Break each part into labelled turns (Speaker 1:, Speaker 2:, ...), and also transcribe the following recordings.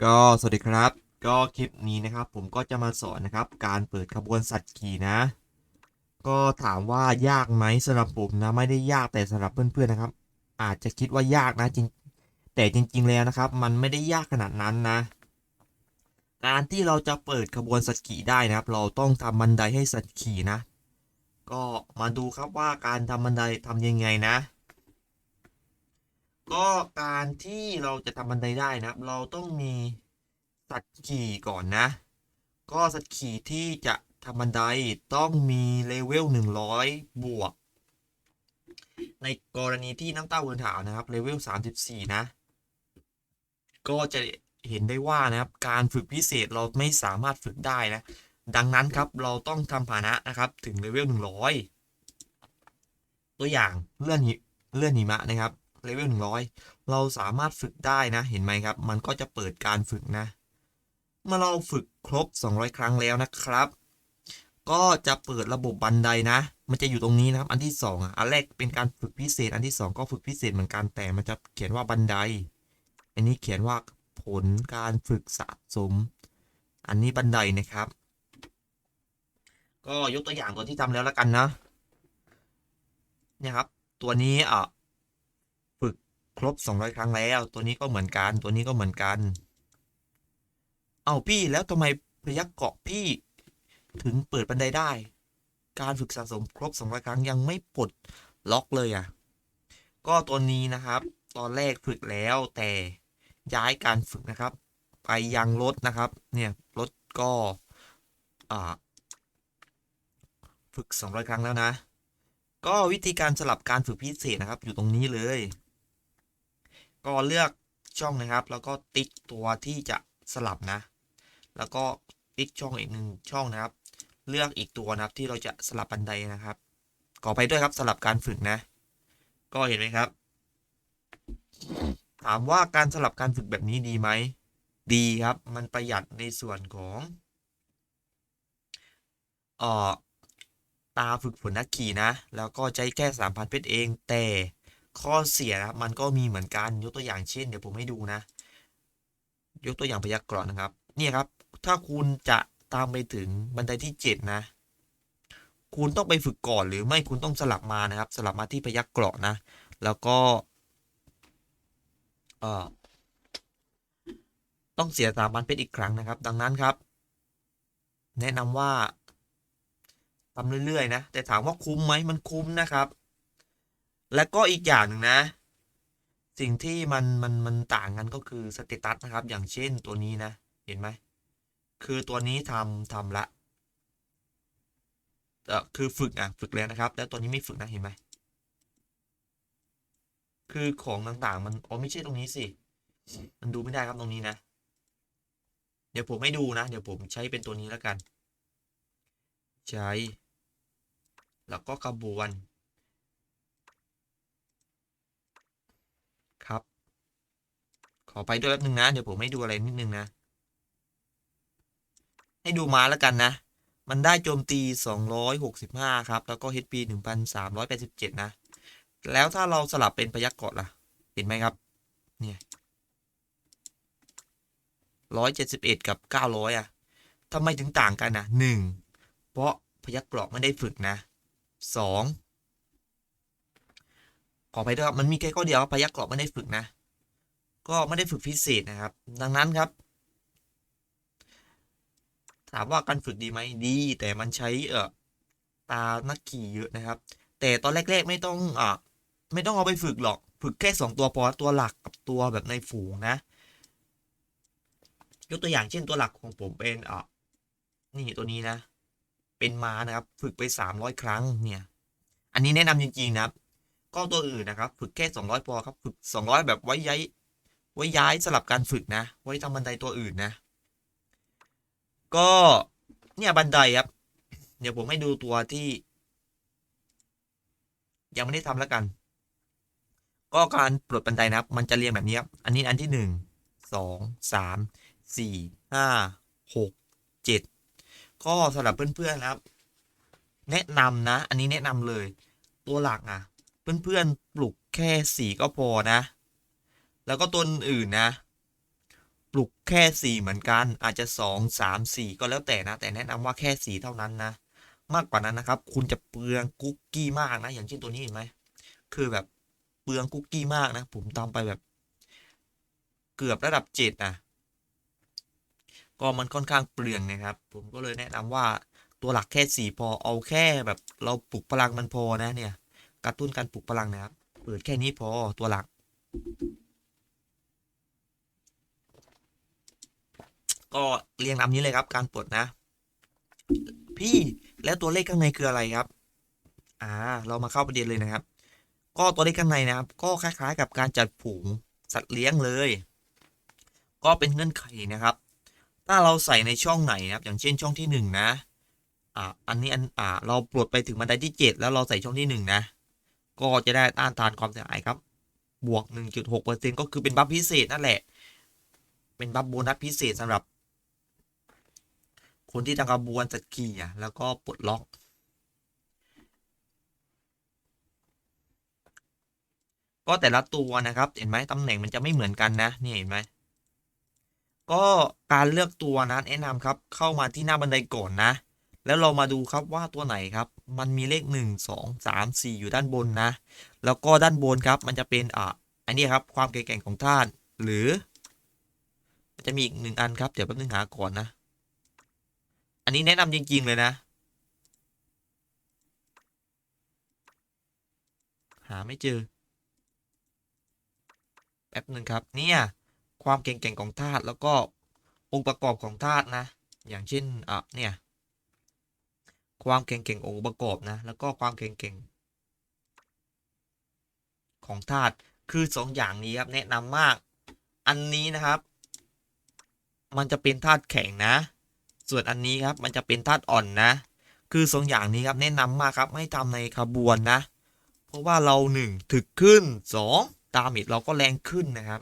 Speaker 1: ก็สวัสดีครับ ก็คลิปนี้นะครับ ผมก็จะมาสอนนะครับ การเปิดขบวนสัตว์ขี่นะ ก็ถามว่ายากไหมสำหรับผมนะไม่ได้ยากแต่สำหรับเพื่อนๆนะครับ อาจจะคิดว่ายากนะจริง แต่จริง ๆ แล้วนะครับ มันไม่ได้ยากขนาดนั้นนะ การที่เราจะเปิดขบวนสัตว์ขี่ได้นะครับ เราต้องทำบันไดให้สัตว์ขี่นะ ก็มาดูครับว่าการทำบันไดทำยังไงนะ ก็การที่เราจะทำบันไดได้นะครับเราต้องมีสัตว์ขี่ก่อนนะ ก็สัตว์ขี่ที่จะทำบันไดต้องมีเลเวล100 บวก ในกรณีที่น้ำเต้าเดินถาวนะครับเลเวล34 นะ ก็จะเห็นได้ว่านะครับ การฝึกพิเศษเราไม่สามารถฝึกได้นะ ดังนั้นครับเราต้องทำฐานะนะครับถึงเลเวล100 ตัวอย่างเลื่อนหิเลื่อนหิมะนะครับ เลเวล100เราสามารถฝึกได้นะเห็นไหมครับ มันก็จะเปิดการฝึกนะ เมื่อเราฝึกครบ 200 ครั้งแล้วนะครับ ก็จะเปิดระบบบันไดนะ มันจะอยู่ตรงนี้นะครับ อันที่ 2อะอันแรกเป็นการฝึกพิเศษ อันที่ 2 ก็ฝึกพิเศษเหมือนกันแต่มันจะเขียนว่าบันได อันนี้เขียนว่าผลการฝึกสะสม อันนี้บันไดนะครับ ก็ยกตัวอย่างตัวที่ทำแล้วแล้วกันนะเนี่ยครับ ตัวนี้อะ รบ 200 ครั้งแล้ว ตัวนี้ก็เหมือนกัน ตัวนี้ก็เหมือนกัน เอาพี่แล้วทำไมพยักเกาะพี่ ถึงเปิดบันไดได้ การฝึกสะสมครบ 200 ครั้งยังไม่ปลดล็อกเลยอะ ก็ตัวนี้นะครับ ตอนแรกฝึกแล้วแต่ย้ายการฝึกนะครับ ไปยังรถนะครับ เนี่ยรถก็อ่าฝึก 200 ครั้งแล้วนะ ก็วิธีการสลับการฝึกพิเศษนะครับ อยู่ตรงนี้เลย ก็เลือกช่องนะครับ แล้วก็ติ๊กตัวที่จะสลับนะ แล้วก็ติ๊กช่องอีกหนึ่งช่องนะครับ เลือกอีกตัวนะครับที่เราจะสลับบันไดนะครับขอไปด้วยครับสลับการฝึกนะ ก็เห็นไหมครับ ถามว่าการสลับการฝึกแบบนี้ดีไหมดีครับ มันประหยัดในส่วนของเอ่อตาฝึกฝนนักขี่นะ แล้วก็ใช้แค่สามพันเพชรเองแต่ ข้อเสียนะครับมันก็มีเหมือนกันยกตัวอย่างเช่นเดี๋ยวผมให้ดูนะ ยกตัวอย่างพยักกรอนนะครับเนี่ยครับ ถ้าคุณจะตามไปถึงบันไดที่เจ็ดนะ คุณต้องไปฝึกก่อนหรือไม่คุณต้องสลับมานะครับ สลับมาที่พยักเกราะนะ แล้วก็เอ่อต้องเสียสามันเพชรอีกครั้งนะครับ ดังนั้นครับ แนะนำว่าทำเรื่อยๆนะ แต่ถามว่าคุ้มไหมมันคุ้มนะครับ และก็อีกอย่างหนึ่งนะ สิ่งที่มันมันมันต่างกันก็คือสเตตัสนะครับ อย่างเช่นตัวนี้นะ เห็นไหม คือตัวนี้ทำทำละเออคือฝึกอะฝึกแล้วนะครับ แล้วตัวนี้ไม่ฝึกนะเห็นไหมคือของต่างๆ มันอ๋อไม่ใช่ตรงนี้สิ มันดูไม่ได้ครับตรงนี้นะ เดี๋ยวผมไม่ดูนะ เดี๋ยวผมใช้เป็นตัวนี้แล้วกัน ใช้ แล้วก็กระบวน ครับ ขอไปด้วยแป๊บนึงนะ เดี๋ยวผมให้ดูอะไรนิดนึงนะ ให้ดูมาแล้วกันนะ มันได้โจมตี 265 ครับ แล้วก็ HP 1387 นะ แล้วถ้าเราสลับเป็นพยักเกาะล่ะ เห็นไหมครับ เนี่ย171 กับ 900 อะทำไมถึงต่างกันนะ1เพราะพยักเกราะไม่ได้ฝึกนะ 2 ขอไปด้วยครับมันมีแค่ข้อเดียวพยักเกราะไม่ได้ฝึกนะ ก็ไม่ได้ฝึกพิเศษนะครับ ดังนั้นครับ ถามว่าการฝึกดีไหมดี แต่มันใช้เอ่อตานักขี่เยอะนะครับ แต่ตอนแรก ๆ ไม่ต้องอะไม่ต้องเอาไปฝึกหรอก ฝึกแค่สองตัวพอตัวหลักกับตัวแบบในฝูงนะ ยกตัวอย่างเช่นตัวหลักของผมเป็นอะนี่ตัวนี้นะ เป็นม้านะครับ ฝึกไปสามร้อยครั้งเนี่ย อันนี้แนะนำจริงๆนะครับ ก็ตัวอื่นนะครับ ฝึกแค่สองร้อยพอครับ ฝึกสองร้อยแบบไว้ย้าย ไว้ย้ายสลับการฝึกนะ ไว้ทำบันไดตัวอื่นนะ ก็เนี่ยบันไดครับ เดี๋ยวผมให้ดูตัวที่ ยังไม่ได้ทำแล้วกัน ก็การปลดบันไดนะครับ มันจะเรียงแบบนี้ครับ อันนี้อันที่หนึ่งสองสามสี่ห้าหกเจ็ดก็สำหรับเพื่อนๆนะครับ แนะนำนะ อันนี้แนะนำเลย ตัวหลักอะ เพื่อนๆปลุกแค่สี่ก็พอนะ แล้วก็ตัวอื่นนะ ปลุกแค่สี่เหมือนกัน อาจจะสองสามสี่ก็แล้วแต่นะ แต่แนะนำว่าแค่สี่เท่านั้นนะ มากกว่านั้นนะครับ คุณจะเปลืองคุกกี้มากนะ อย่างเช่นตัวนี้เห็นไหม คือแบบเปลืองคุกกี้มากนะ ผมทำไปแบบ เกือบระดับเจ็ดนะก็มันค่อนข้างเปลืองนะครับ ผมก็เลยแนะนำว่าตัวหลักแค่สี่พอเอาแค่แบบเราปลุกพลังมันพอนะเนี่ย กระตุ้นการปลุกพลังนะครับ เปิดแค่นี้พอตัวหลัก ก็เรียงนำนี้เลยครับ การปลดนะ พี่แล้วตัวเลขข้างในคืออะไรครับ อ่า เรามาเข้าประเด็นเลยนะครับ ก็ตัวเลขข้างในนะครับ ก็คล้ายๆ กับการจัดฝูงสัตว์เลี้ยงเลย ก็เป็นเงื่อนไขนะครับ ถ้าเราใส่ในช่องไหนนะครับ อย่างเช่นช่องที่หนึ่งนะ อ่า อันนี้อัน อ่า เราปลดไปถึงบันไดที่เจ็ดแล้วเราใส่ช่องที่หนึ่งนะ ก็จะได้ต้านทานความเสียหายครับ บวก 1.6%ก็คือเป็นบัฟพิเศษนั่นแหละ เป็นบัฟโบนัสพิเศษสำหรับ คนที่ทำกระบวนจัดขี่อะแล้วก็ปลดล็อกก็แต่ละตัวนะครับ เห็นไหมตำแหน่งมันจะไม่เหมือนกันนะ นี่เห็นไหม ก็การเลือกตัวนะแนะนำครับ เข้ามาที่หน้าบันไดก่อนนะ แล้วเรามาดูครับว่าตัวไหนครับ มันมีเลขหนึ่งสองสามสี่อยู่ด้านบนนะ แล้วก็ด้านบนครับ มันจะเป็นอะอันนี้ครับ ความแข็งของธาตุหรือ มันจะมีอีกหนึ่งอันครับ เดี๋ยวแป๊บนึงหาก่อนนะ อันนี้แนะนำจริง ๆ เลยนะ หาไม่เจอ แป๊บหนึ่งครับ เนี่ย ความเก่งๆของธาตุแล้วก็องค์ประกอบของธาตุนะ อย่างเช่นอะเนี่ย ความเก่งๆองค์ประกอบนะ แล้วก็ความเก่งๆของธาตุคือสองอย่างนี้ครับแนะนำมาก อันนี้นะครับ มันจะเป็นธาตุแข็งนะ ส่วนอันนี้ครับมันจะเป็นธาตุอ่อนนะ คือสองอย่างนี้ครับแนะนำมากครับให้ทำในขบวนนะ เพราะว่าเราหนึ่งถึกขึ้นสองดาเมจเราก็แรงขึ้นนะครับ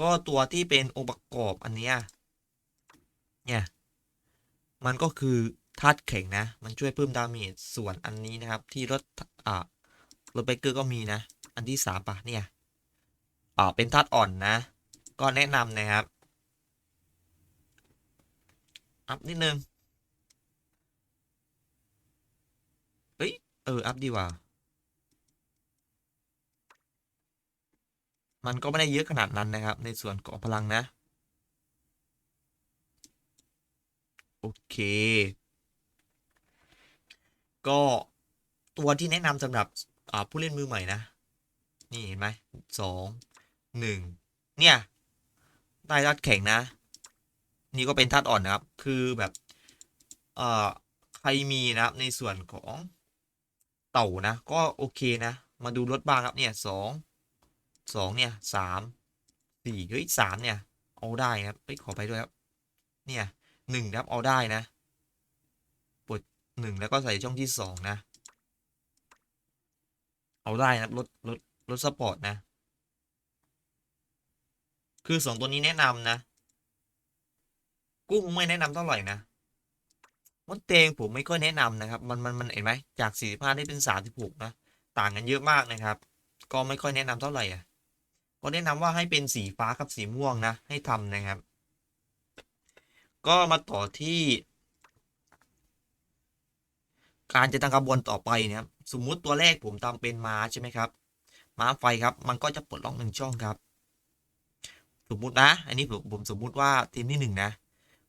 Speaker 1: ก็ตัวที่เป็นองค์ประกอบอันเนี้ยเนี่ยมันก็คือธาตุแข็งนะ มันช่วยเพิ่มดาเมจส่วนอันนี้นะครับ ที่รถอ่ารถไบเกอร์ก็มีนะ อันที่สามปะเนี่ยอ่าเป็นธาตุอ่อนนะ ก็แนะนำนะครับ อัพนิดนึง เฮ้ย เออ อัพดีว่า มันก็ไม่ได้เยอะขนาดนั้นนะครับ ในส่วนของพลังนะ โอเค ก็ตัวที่แนะนำสำหรับผู้เล่นมือใหม่นะ นี่เห็นไหมสองหนึ่งเนี่ย ได้ธาตุแข็งนะ นี่ก็เป็นธาตุอ่อนนะครับ คือแบบเอ่อใครมีนะครับในส่วนของเต่านะ ก็โอเคนะ มาดูรถบ้างครับเนี่ยสองสองเนี่ยสามสี่เฮ้ยสามเนี่ย เอาได้ครับเฮ้ยขอไปด้วยครับ เนี่ยหนึ่งครับเอาได้นะปลดหนึ่งแล้วก็ใส่ช่องที่สองนะ เอาได้นะรถรถรถสปอร์ตนะ คือสองตัวนี้แนะนำนะ กุ้งไม่แนะนำเท่าไหร่นะมดเตงผมไม่ค่อยแนะนำนะครับ มันมันมันเห็นไหมจากสี่ห้าได้เป็นสามสิบหกนะต่างกันเยอะมากนะครับ ก็ไม่ค่อยแนะนำเท่าไหร่อะก็แนะนำว่าให้เป็นสีฟ้ากับสีม่วงนะ ให้ทำนะครับ ก็มาต่อที่ การจะตั้งขบวนต่อไปนะครับสมมุติตัวแรกผมทำเป็นม้าใช่ไหมครับม้าไฟครับ มันก็จะปลดล็อกหนึ่งช่องครับ สมมุตินะ อันนี้ผมผมสมมุติว่าทีมที่หนึ่งนะ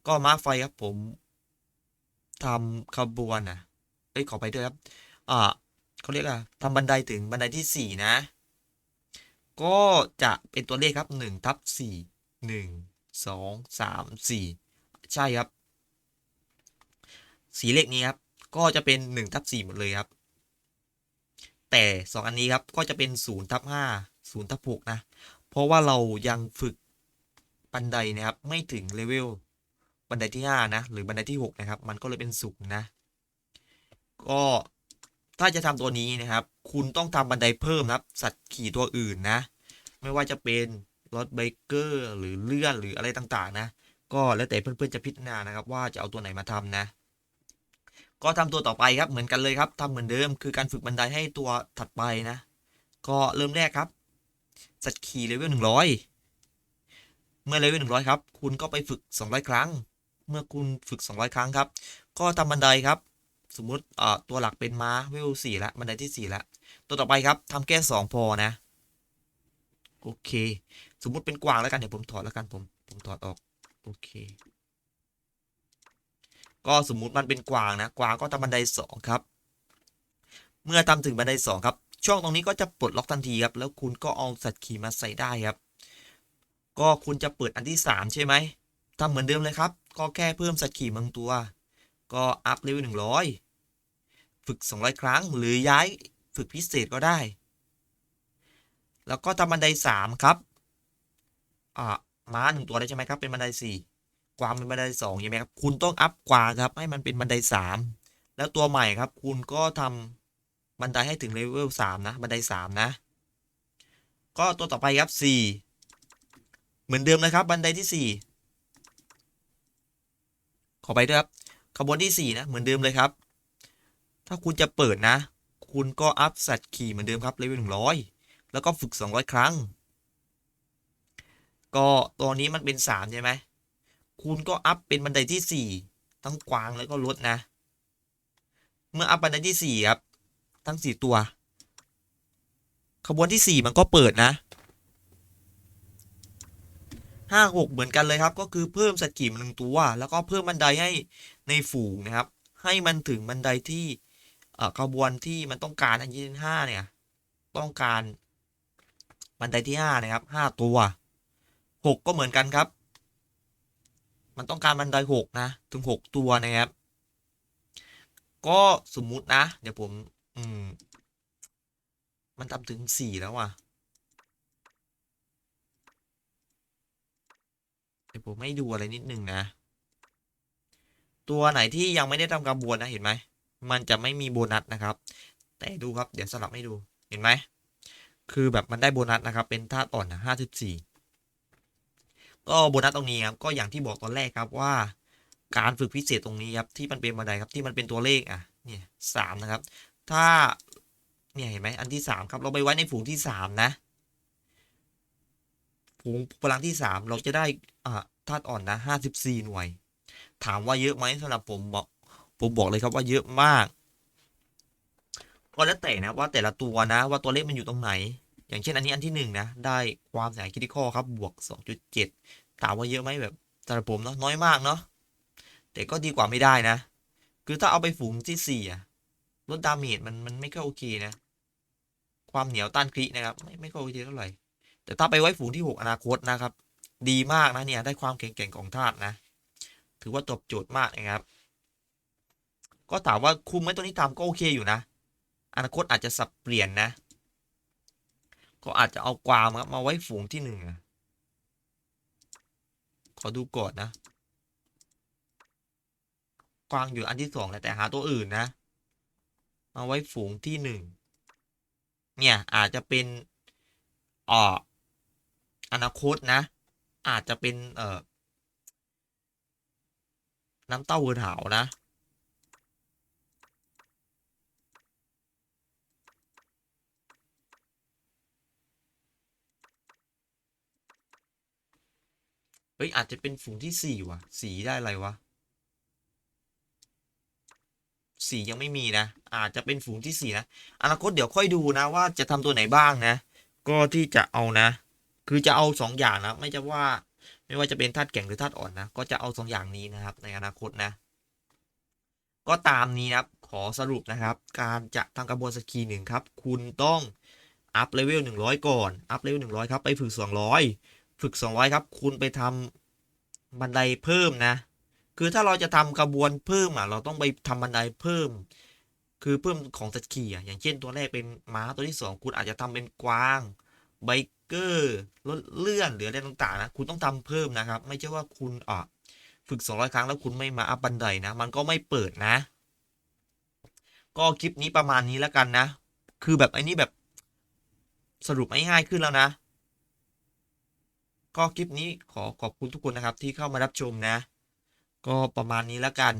Speaker 1: ก็ม้าไฟครับผมทำขบวนนะเอ้ยขอไปด้วยครับ อ่าเขาเรียกอะทำบันไดถึงบันไดที่สี่นะ ก็จะเป็นตัวเลขครับหนึ่งทับสี่หนึ่งสองสามสี่ใช่ครับ สีเลขนี้ครับ ก็จะเป็นหนึ่งทับสี่หมดเลยครับ แต่สองอันนี้ครับ ก็จะเป็นศูนย์ทับห้าศูนย์ทับหกนะ เพราะว่าเรายังฝึกบันไดนะครับ ไม่ถึงเลเวล บันไดที่ห้านะ หรือบันไดที่หกนะครับ มันก็เลยเป็นศูนย์นะ ก็ถ้าจะทำตัวนี้นะครับ คุณต้องทำบันไดเพิ่มนะครับ สัตว์ขี่ตัวอื่นนะ ไม่ว่าจะเป็นรถไบเกอร์หรือเลื่อนหรืออะไรต่างๆ นะ ก็แล้วแต่เพื่อนๆจะพิจารณานะครับ ว่าจะเอาตัวไหนมาทำนะ ก็ทำตัวต่อไปครับเหมือนกันเลยครับทำเหมือนเดิมคือการฝึกบันไดให้ตัวถัดไปนะ ก็เริ่มแรกครับ สัตว์ขี่เลเวลหนึ่งร้อยเมื่อเลเวลหนึ่งร้อยครับ คุณก็ไปฝึกสองร้อยครั้ง เมื่อคุณฝึกสองร้อยครั้งครับ ก็ทำบันไดครับ สมมุติเอ่อตัวหลักเป็นม้าเวลสี่ละบันไดที่สี่ละ ตัวต่อไปครับทำแค่สองพอนะ โอเค สมมุติเป็นกวางแล้วกัน เดี๋ยวผมถอดแล้วกันผมผมถอดออก โอเค ก็สมมุติมันเป็นกวางนะ กวางก็ทำบันไดสองครับ เมื่อทำถึงบันไดสองครับ ช่วงตรงนี้ก็จะปลดล็อกทันทีครับ แล้วคุณก็เอาสัตว์ขี่มาใส่ได้ครับ ก็คุณจะเปิดอันที่สามใช่ไหมทำเหมือนเดิมเลยครับ ก็แค่เพิ่มสัตว์ขี่บางตัว ก็อัพเลเวลหนึ่งร้อยฝึกสองร้อยครั้งหรือย้ายฝึกพิเศษก็ได้ แล้วก็ทำบันไดสามครับ อ่าม้าหนึ่งตัวได้ใช่ไหมครับ เป็นบันไดสี่กวางเป็นบันไดสองใช่ไหมครับ คุณต้องอัพกวางครับ ให้มันเป็นบันไดสามแล้วตัวใหม่ครับ คุณก็ทำบันไดให้ถึงเลเวลสามนะ บันไดสามนะ ก็ตัวต่อไปครับสี่เหมือนเดิมนะครับ บันไดที่สี่ ขอไปด้วยครับขบวนที่สี่นะ เหมือนเดิมเลยครับ ถ้าคุณจะเปิดนะ คุณก็อัพสัตว์ขี่เหมือนเดิมครับเลเวลหนึ่งร้อยแล้วก็ฝึกสองร้อยครั้ง ก็ตัวนี้มันเป็นสามใช่ไหม คุณก็อัพเป็นบันไดที่สี่ทั้งกวางแล้วก็รถนะ เมื่ออัพบันไดที่สี่ครับ ทั้งสี่ตัว ขบวนที่สี่มันก็เปิดนะ ห้าหกเหมือนกันเลยครับ ก็คือเพิ่มสัตว์ขี่มหนึ่งตัว แล้วก็เพิ่มบันไดให้ในฝูงนะครับ ให้มันถึงบันไดที่ขบวนที่มันต้องการอันยี่ห้าเนี่ย ต้องการบันไดที่ห้านะครับห้าตัวหกก็เหมือนกันครับ มันต้องการบันไดหกนะ ถึงหกตัวนะครับ ก็สมมุตินะ เดี๋ยวผม อืม มันทำถึงสี่แล้วอะ เดี๋ยวผมให้ดูอะไรนิดนึงนะ ตัวไหนที่ยังไม่ได้ทำกระบวนนะเห็นไหม มันจะไม่มีโบนัสนะครับ แต่ดูครับเดี๋ยวสลับให้ดูเห็นไหม คือแบบมันได้โบนัสนะครับ เป็นธาตุอ่อนนะห้าสิบสี่ก็โบนัสตรงนี้ครับก็อย่างที่บอกตอนแรกครับว่า การฝึกพิเศษตรงนี้ครับที่มันเป็นบันไดครับที่มันเป็นตัวเลขอะเนี่ยสามนะครับ ถ้าเนี่ยเห็นไหมอันที่สามครับเราไปไว้ในฝูงที่สามนะ พลังที่สามเราจะได้อ่าธาตุอ่อนนะห้าสิบสี่หน่วย ถามว่าเยอะไหมสำหรับผมบอกผมบอกเลยครับว่าเยอะมาก ก็แล้วแต่นะว่าแต่ละตัวนะว่าตัวเลขมันอยู่ตรงไหน อย่างเช่นอันนี้อันที่หนึ่งนะได้ความเสียหายคิดข้อครับบวกสองจุดเจ็ดถามว่าเยอะไหมแบบสำหรับผมเนาะน้อยมากเนาะแต่ก็ดีกว่าไม่ได้นะ คือถ้าเอาไปฝูงที่สี่อะลดดาเมจมันมันไม่ค่อยโอเคนะ ความเหนียวต้านครินะครับ ไม่ไม่ค่อยโอเคเท่าไหร่ แต่ถ้าไปไว้ฝูงที่หกอนาคตนะครับ ดีมากนะเนี่ยได้ความแข็งแกร่งของธาตุนะ ถือว่าตอบโจทย์มากนะครับ ก็ถามว่าคุมไหมตัวนี้ทำก็โอเคอยู่นะ อนาคตอาจจะสับเปลี่ยนนะ ก็อาจจะเอากวางมาไว้ฝูงที่หนึ่งขอดูก่อนนะกวางอยู่อันที่สองแหละแต่หาตัวอื่นนะมาไว้ฝูงที่หนึ่งเนี่ยอาจจะเป็นอ่อ อนาคตนะ อาจจะเป็นเอ่อน้ำเต้าหู้ถานะ เฮ้ย อาจจะเป็นฝูงที่สี่ว่ะ สีได้อะไรวะ สียังไม่มีนะ อาจจะเป็นฝูงที่สี่นะ อนาคตเดี๋ยวค่อยดูนะว่าจะทำตัวไหนบ้างนะ ก็ที่จะเอานะ คือจะเอาสองอย่างนะไม่จะว่า ไม่ว่าจะเป็นธาตุแข็งหรือธาตุอ่อนนะก็จะเอาสองอย่างนี้นะครับ ในอนาคตนะ ก็ตามนี้นะครับขอสรุปนะครับ การจะทำกระบวนสกีหนึ่งครับ คุณต้องอัพเลเวลหนึ่งร้อยก่อนอัพเลเวลหนึ่งร้อยครับไปฝึกสองร้อยฝึกสองร้อยครับ คุณไปทำบันไดเพิ่มนะ คือถ้าเราจะทำกระบวนเพิ่มอะ เราต้องไปทำบันไดเพิ่ม คือเพิ่มของสัตว์ขี่อะอย่างเช่นตัวแรกเป็นม้าตัวที่สองคุณอาจจะทำเป็นกวาง ไบเกอร์รถเลื่อนหรืออะไรต่างๆนะคุณต้องทำเพิ่มนะครับ ไม่ใช่ว่าคุณอะฝึก 200 ครั้งแล้วคุณไม่มาอัพบันไดนะ มันก็ไม่เปิดนะ ก็คลิปนี้ประมาณนี้แล้วกันนะ คือแบบไอ้นี่แบบสรุปง่ายขึ้นแล้วนะ ก็คลิปนี้ขอขอบคุณทุกคนนะครับที่เข้ามารับชมนะ ก็ประมาณนี้แล้วกัน